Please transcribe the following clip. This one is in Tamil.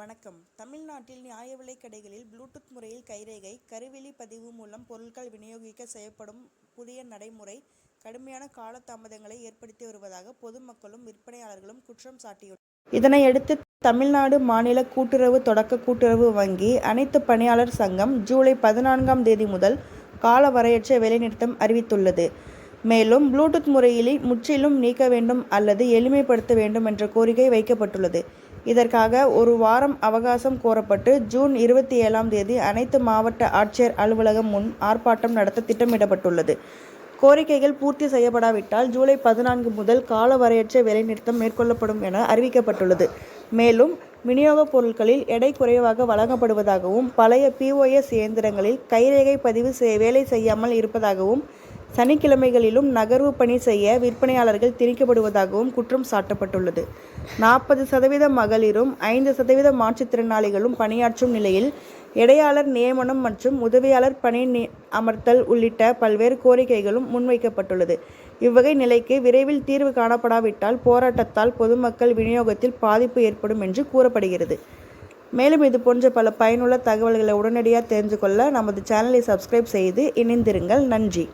வணக்கம் தமிழ்நாட்டில் நியாய விலைக் கடைகளில் ப்ளூடூத் முறையில் கைரேகை, கருவெளி பதிவு மூலம் பொருட்கள் விநியோகிக்க செய்யப்படும் புதிய நடைமுறை கடுமையான காலதாமதங்களை ஏற்படுத்தி வருவதாக பொதுமக்களும், விற்பனையாளர்களும் குற்றம் சாட்டியுள்ளனர். இதனையடுத்து தமிழ்நாடு மாநில கூட்டுறவு தொடக்க கூட்டுறவு வங்கி அனைத்து பணியாளர் சங்கம் ஜூலை பதினான்காம் தேதி முதல் கால வரையற்ற வேலைநிறுத்தம் அறிவித்துள்ளது. மேலும் ப்ளூடூத் முறையிலே முற்றிலும் நீக்க வேண்டும் அல்லது எளிமைப்படுத்த வேண்டும் என்ற கோரிக்கை வைக்கப்பட்டுள்ளது. இதற்காக ஒரு வாரம் அவகாசம் கோரப்பட்டு ஜூன் இருபத்தி ஏழாம் தேதி அனைத்து மாவட்ட ஆட்சியர் அலுவலகம் முன் ஆர்ப்பாட்டம் நடத்த திட்டமிடப்பட்டுள்ளது. கோரிக்கைகள் பூர்த்தி செய்யப்படாவிட்டால் ஜூலை பதினான்கு முதல் காலவரையற்ற வேலைநிறுத்தம் மேற்கொள்ளப்படும் என அறிவிக்கப்பட்டுள்ளது. மேலும் விநியோகப் பொருட்களில் எடை குறைவாக வழங்கப்படுவதாகவும், பழைய பிஓஎஸ் இயந்திரங்களில் கைரேகை பதிவு வேலை செய்யாமல் இருப்பதாகவும், சனிக்கிழமைகளிலும் நகர்வு பணி செய்ய விற்பனையாளர்கள் திணிக்கப்படுவதாகவும் குற்றம் சாட்டப்பட்டுள்ளது. நாற்பது சதவீத மகளிரும், ஐந்து சதவீத மாற்றுத்திறனாளிகளும் பணியாற்றும் நிலையில் இடையாளர் நியமனம் மற்றும் உதவியாளர் பணி அமர்த்தல் உள்ளிட்ட பல்வேறு கோரிக்கைகளும் முன்வைக்கப்பட்டுள்ளது. இவ்வகை நிலைக்கு விரைவில் தீர்வு காணப்படாவிட்டால் போராட்டத்தால் பொதுமக்கள் விநியோகத்தில் பாதிப்பு ஏற்படும் என்று கூறப்படுகிறது. மேலும் இதுபோன்ற பல பயனுள்ள தகவல்களை உடனடியாக தெரிந்து கொள்ள நமது சேனலை சப்ஸ்கிரைப் செய்து இணைந்திருங்கள். நன்றி.